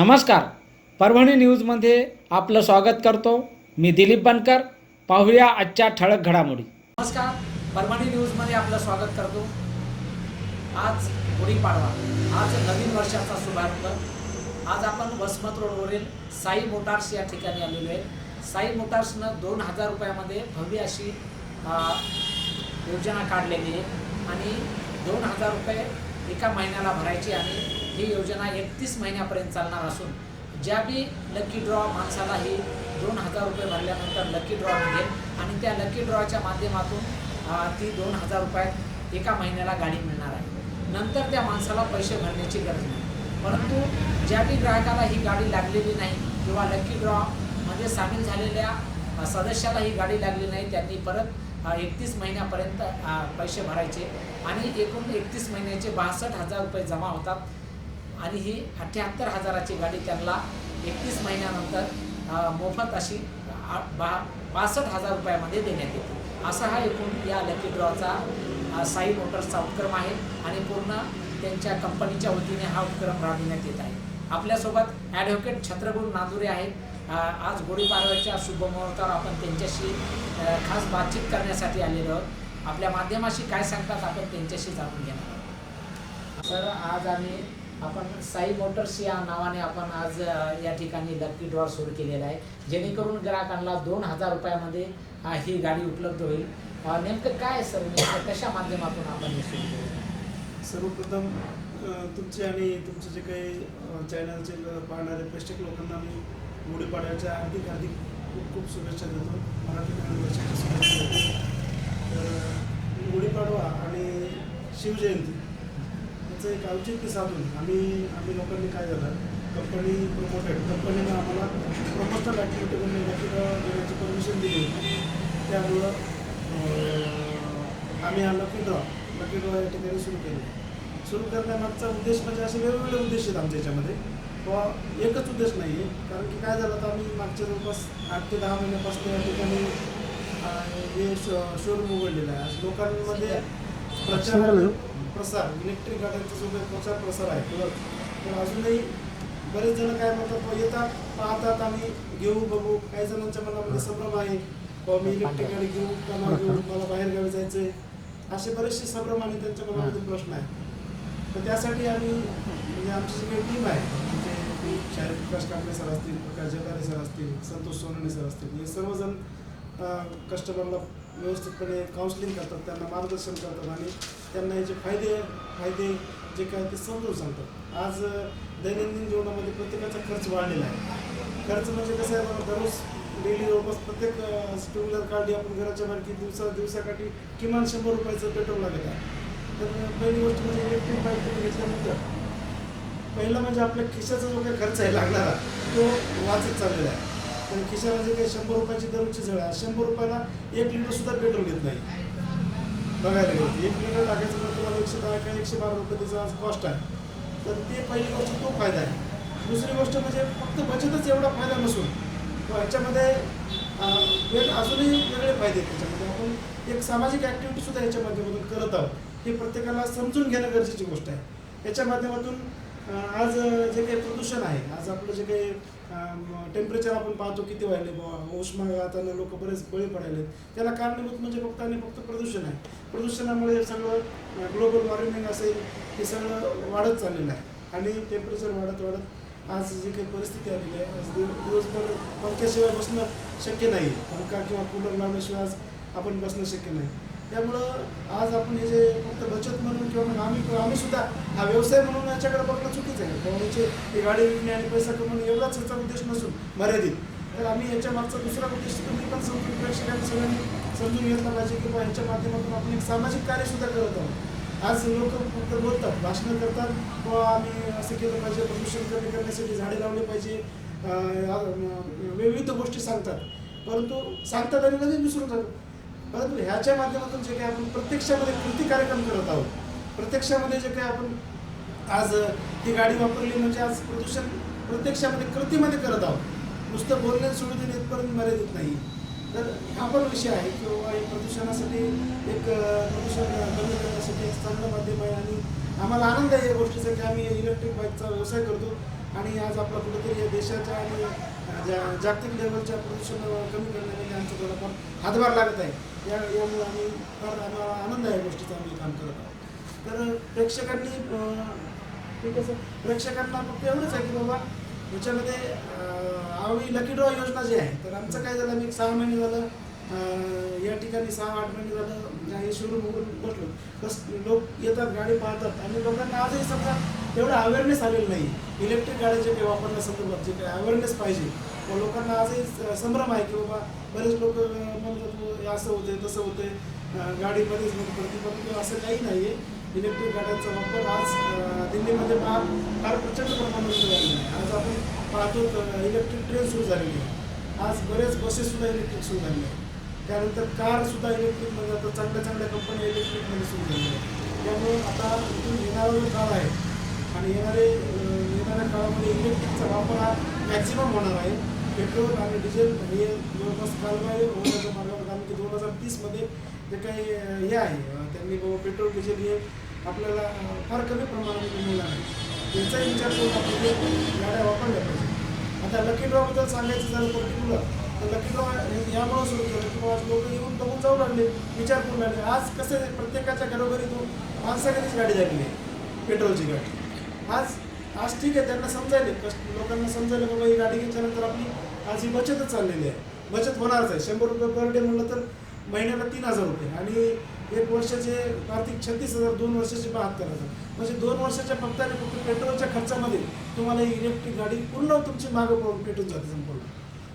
नमस्कार. परभणी न्यूजमध्ये आपलं स्वागत करतो. मी दिलीप बनकर. पाहूया आजच्या ठळक घडामोडी. नमस्कार. परभणी न्यूजमध्ये आपलं स्वागत करतो. आज गुढीपाडवा आज नवीन वर्षाचा शुभारंभ. आज आपण वसमत रोडवरील साई मोटार्स या ठिकाणी आलेलो आहे. साई मोटार्सनं दोन हजार रुपयामध्ये भव्य अशी योजना काढलेली आहे. आणि दोन हजार रुपये एका महिन्याला भरायची आणि ही योजना एकतीस महिन्यापर्यंत चालणार असून ज्या बी लकी ड्रॉ माणसाला ही दोन हजार रुपये भरल्यानंतर लकी ड्रॉ मिळेल आणि त्या लकी ड्रॉच्या माध्यमातून ती दोन हजार रुपयात एका महिन्याला गाडी मिळणार आहे. नंतर त्या माणसाला पैसे भरण्याची गरज नाही. परंतु ज्या बी ग्राहकाला ही गाडी लागलेली नाही किंवा लकी ड्रॉमध्ये म्हणजे सामील झालेल्या सदस्याला ही गाडी लागली नाही त्यांनी परत एकतीस महिन्यापर्यंत पैसे भरायचे आणि एकूण एकतीस महिन्याचे बासष्ट हजार रुपये जमा होतात. आणि ही अठ्ठ्याहत्तर हजाराची गाडी त्यांना एकतीस महिन्यानंतर मोफत अशी बा बासष्ट हजार रुपयामध्ये देण्यात येते. असा हा एकूण या लकी ड्रॉचा साई मोटर्सचा उपक्रम आहे आणि पूर्ण त्यांच्या कंपनीच्या वतीने हा उपक्रम राबविण्यात येत आहे. आपल्यासोबत ॲडव्होकेट छत्रगुण नांदुरे आहेत. आज गुढीपाडव्याच्या शुभमुहूर्तावर आपण त्यांच्याशी खास बातचीत करण्यासाठी आलेलो आहोत. आपल्या माध्यमाशी काय सांगतात आपण त्यांच्याशी जाणून घेणार आहोत. सर आज आम्ही आपण साई मोटर्स या नावाने आपण आज या ठिकाणी लकी ड्रॉ सुरू केलेला आहे. जेणेकरून ग्राहकांना दोन हजार रुपयामध्ये ही गाडी उपलब्ध होईल. नेमकं काय सर? नेमकं कशा माध्यमातून आपण हे सुरू केलं? सर्वप्रथम तुमचे आणि तुमचे जे काही चॅनलचे पाहणारे प्रेक्षक लोकांना मी गुढीपाडव्याच्या हार्दिक हार्दिक खूप खूप शुभेच्छा देतो. मराठी वर्षाच्या शुभेच्छा देतो तर गुढीपाडवा आणि शिवजयंती याचं एक औचित्य साधून आम्ही आम्ही लोकांनी काय झालं कंपनी प्रमोटेड कंपनीनं आम्हाला प्रमोशनल ॲक्टिव्हिटी म्हणून देण्याची परमिशन दिली होती. त्यामुळं आम्ही हा लकी ड्रॉ लकी ड्रॉ या ठिकाणी सुरू केले. सुरू करण्यामागचा उद्देश म्हणजे असे वेगवेगळे उद्देश आहेत आमच्या याच्यामध्ये. किंवा एकच उद्देश नाही आहे कारण की काय झालं तर आम्ही मागच्या जवळपास आठ ते दहा महिन्यापासून या ठिकाणी हे शो शोरूम उघडलेलं आहे. आज लोकांमध्ये प्रचार प्रसार इलेक्ट्रिक गाड्यांचा जो काही प्रचार प्रसार आहे तर अजूनही बरेच जण काय म्हणतात "बुवा, येतात पाहतात आम्ही घेऊ बघू. काही जणांच्या मनामध्ये संभ्रम आहे. बाबा मी इलेक्ट्रिक गाडी घेऊ का घेऊ मला बाहेर गावी जायचंय. असे बरेचसे संभ्रम आणि त्यांच्या मनामध्ये प्रश्न आहे तर त्यासाठी आम्ही म्हणजे आमची जी काही टीम आहे म्हणजे शाहीर प्रकाश कांबळे सर असतील प्रकाश जगारे सर असतील संतोष सोनवणे सर असतील हे सर्वजण कस्टमरला व्यवस्थितपणे काउन्सिलिंग करतात त्यांना मार्गदर्शन करतात आणि त्यांना याचे फायदे फायदे जे काय ते समजून सांगतात. आज दैनंदिन जीवनामध्ये प्रत्येकाचा खर्च वाढलेला आहे. खर्च म्हणजे कसं आहे दररोज डेली जवळपास प्रत्येक टू व्हीलर काढली आपण घराच्या बाहेर की दिवसा दिवसाकाठी किमान शंभर रुपयाचं पेट्रोल लागत आहे. तर पहिली गोष्ट म्हणजे इलेक्ट्रिक बाईक तुम्ही घेतल्यानंतर पहिला म्हणजे आपल्या खिशाचा जो काही खर्च आहे लागणारा तो वाचत चाललेला आहे. कारण खिशाला जे काही शंभर रुपयाची दररोजची झळ आहे. शंभर रुपयाला एक लिटर सुद्धा पेट्रोल घेत नाही. बघायला गेलं एक लिटर टाकायचं म्हणजे तुम्हाला एकशे दहा किंवा एकशे बारा रुपये त्याचा आज कॉस्ट आहे. तर ते पहिली गोष्ट तो फायदा आहे. दुसरी गोष्ट म्हणजे फक्त बचतच एवढा फायदा नसून ह्याच्यामध्ये वेग अजूनही वेगळे फायदे आहेत त्याच्यामध्ये. आपण एक सामाजिक ॲक्टिव्हिटीसुद्धा याच्या माध्यमातून करत आहोत. हे प्रत्येकाला समजून घेणं गरजेची गोष्ट आहे. याच्या माध्यमातून आज जे काही प्रदूषण आहे आज आपलं जे काही टेम्परेचर आपण पाहतो किती वाढले बुवा उष्माघातानं लोक बरेच बळी पडायले त्याला कारणीभूत म्हणजे फक्त आणि फक्त प्रदूषण आहे. प्रदूषणामुळे सगळं ग्लोबल वॉर्मिंग असेल हे सगळं वाढत चाललेलं आहे. आणि टेम्परेचर वाढत वाढत आज जी काही परिस्थिती आलेली आहे आज दिवसभर पंख्याशिवाय बसणं शक्य नाही पंखा किंवा कूलर लावण्याशिवाय आज आपण बसणं शक्य नाही. त्यामुळं आज आपण हे जे फक्त बचत म्हणून किंवा मग आम्ही आम्ही सुद्धा हा व्यवसाय म्हणून याच्याकडे बघणं चुकीचं आहे. किंवा याचे गाडी विकणे आणि पैसा कमवणे एवढाच याचा उद्देश नसून मर्यादित. तर आम्ही याच्या मागचा दुसरा उद्देश तुम्ही पण समजून प्रेक्षकांनी सगळ्यांनी समजून घेतला पाहिजे की बा ह्याच्या माध्यमातून आपण एक सामाजिक कार्यसुद्धा करत आहोत. आज लोक फक्त बोलतात भाषणं करतात. किंवा आम्ही असं केलं पाहिजे प्रदूषण कमी करण्यासाठी झाडे लावले पाहिजे. विविध गोष्टी सांगतात. परंतु सांगतात आणि लगेच विसरून जातात. परंतु ह्याच्या माध्यमातून जे काही आपण प्रत्यक्षामध्ये कृती कार्यक्रम करत आहोत प्रत्यक्षामध्ये जे काही आपण आज ही गाडी वापरली म्हणजे आज प्रदूषण प्रत्यक्षामध्ये कृतीमध्ये करत आहोत. नुसतं बोलणे सोडून देणे इथपर्यंत मर्यादित नाही. तर हा पण विषय आहे की बाबा हे प्रदूषणासाठी एक प्रदूषण कमी करण्यासाठी एक चांगलं माध्यम आहे आणि आम्हाला आनंद आहे या गोष्टीचा की आम्ही इलेक्ट्रिक बाईकचा व्यवसाय करतो. आणि आज आपला कुठेतरी या देशाच्या आणि जा जागतिक लेवलच्या प्रदूषण कमी करण्यामध्ये आमचा थोडाफार हातभार लागत आहे. या यामुळे आम्ही फार आम्हाला आनंद आहे गोष्टीचा आम्ही काम करत आहोत. तर प्रेक्षकांनी ठीक आहे सर प्रेक्षकांना फक्त एवढंच आहे की बाबा याच्यामध्ये आवळी लकी ड्रॉ योजना जी आहे तर आमचं काय झालं आम्ही सहा महिने झालं या ठिकाणी सहा आठ महिने झालं म्हणजे हे शोरूम उघडून बसलो. बस लोक येतात गाडी पाहतात. आणि लोकांना आजही समजा तेवढं अवेअरनेस आलेलं नाही. इलेक्ट्रिक गाड्या जे काही वापरण्यासंदर्भात जे काही अवेअरनेस पाहिजे व लोकांना आजही संभ्रम आहे की बाबा बरेच लोक म्हणतात हो, असं होतंय तसं होतंय. गाडी गाडीमध्येच बंद पण परंतु असं काही नाही आहे इलेक्ट्रिक गाड्यांचा वापर आज दिल्लीमध्ये फार फार प्रचंड प्रमाणात सुरू झालेला आहे. आज आपण पाहतो इलेक्ट्रिक ट्रेन सुरू झालेली आहे. आज बरेच बसेससुद्धा इलेक्ट्रिक सुरू झालेल्या आहेत. त्यानंतर कारसुद्धा इलेक्ट्रिकमध्ये आता चांगल्या चांगल्या कंपन्या इलेक्ट्रिकमध्ये सुरू झालेल्या आहेत. त्यामुळे आता इथून येणारा जो काळ आहे आणि येणारे येणाऱ्या काळामध्ये इलेक्ट्रिकचा वापर हा मॅक्झिमम होणार आहे. पेट्रोल आणि डिझेल हे जवळपास कालबाह्य होण्याच्या मार्गावर कारण की दोन हजार तीसमध्ये जे काही हे आहे त्यांनी बाबा पेट्रोल डिझेल हे आपल्याला फार कमी प्रमाणामध्ये मिळणार आहे. याचाही विचार करून आपण गाड्या वापरल्या पाहिजे आता लकी ड्रॉबद्दल सांगायचं झालं पर्टिक्युलर तर लकी ड्रॉ यामुळे सुरू केलं की बाबा लोक येऊन बघून जाऊ लागले विचार करू लागले. आज कसं प्रत्येकाच्या घरोघरी तो माणसाकडीच गाडी झालेली आहे पेट्रोलची गाडी. आज आज ठीक आहे त्यांना समजायले. कस्ट लोकांना समजायला बाबा ही गाडी घेतल्यानंतर आपली आज ही बचतच चाललेली आहे. बचत होणारच आहे. शंभर रुपये पर डे म्हणलं तर महिन्याला तीन हजार रुपये. आणि एक वर्षाचे आर्थिक छत्तीस हजार दोन वर्षाचे बहात्तर हजार. म्हणजे दोन वर्षाच्या फक्ताने फक्त पेट्रोलच्या खर्चामध्ये तुम्हाला ही इलेक्ट्रिक गाडी पूर्ण तुमची मागं पडून पेटून जाते संपूर्ण.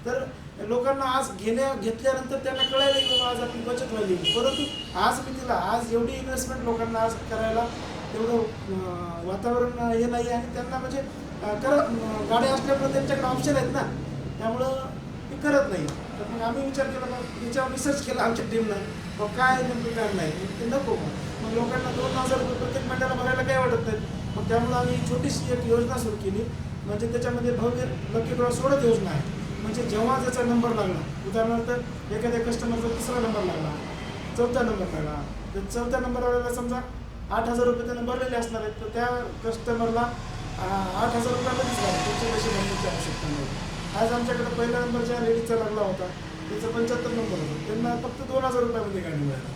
तर लोकांना आज घेण्या घेतल्यानंतर त्यांना कळायला की बाबा आज आपली बचत व्हायली. परंतु आज मी तिला आज एवढी इन्व्हेस्टमेंट लोकांना आज करायला तेवढं वातावरण हे नाही आणि त्यांना म्हणजे करत गाड्या असल्यामुळे त्यांच्याकडे ऑप्शन आहेत ना. त्यामुळं ते करत नाही. तर मग आम्ही विचार केला मग त्याच्यावर रिसर्च केला आमच्या टीमनं मग काय नेमकं काय नाही मग ते नको. मग लोकांना दोन हजार रुपये प्रत्येक महिन्याला बघायला काय वाटत नाही. मग त्यामुळे आम्ही छोटीशी एक योजना सुरू केली. म्हणजे त्याच्यामध्ये भव्य लकी ड्रॉ सोडत योजना आहे. म्हणजे जेव्हा त्याचा नंबर लागला उदाहरणार्थ एखाद्या कस्टमरचा तिसरा नंबर लागला चौथा नंबर लागला. तर चौथ्या नंबरवाल्याला समजा आठ हजार रुपये त्यांना भरलेले असणार आहेत. तर त्या कस्टमरला आठ हजार रुपयामध्येच लागेल तुमचे पैसे भरण्याची आवश्यकता नाही आज आमच्याकडे पहिल्या नंबरच्या लेडीजचा लागला होता त्याचा पंच्याहत्तर नंबर होता. त्यांना फक्त दोन हजार रुपयामध्ये गाडी मिळाली.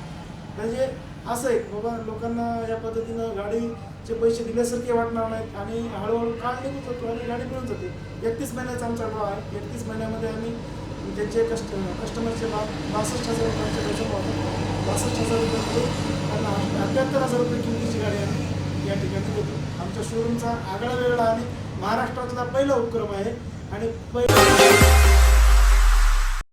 म्हणजे असं आहे बाबा लोकांना या पद्धतीनं गाडीचे पैसे दिल्यासारखे वाटणार नाहीत आणि हळूहळू काळ निघून जातो आणि गाडी मिळून जाते. एकतीस महिन्याचा आमचा ड्रॉ आहे. एकतीस महिन्यामध्ये आम्ही त्यांचे कस्ट कस्टमरचे बा बासष्ट हजार रुपयांचे पैसे पाहतो बासष्ट हजार रुपयामध्ये त्यांना अठ्ठ्याहत्तर हजार रुपये किमतीची गाडी आम्ही या ठिकाणी देतो आमच्या शोरूमचा आगळा वेगळा आणि महाराष्ट्रातला पहिला उपक्रम आहे. आणि पहिला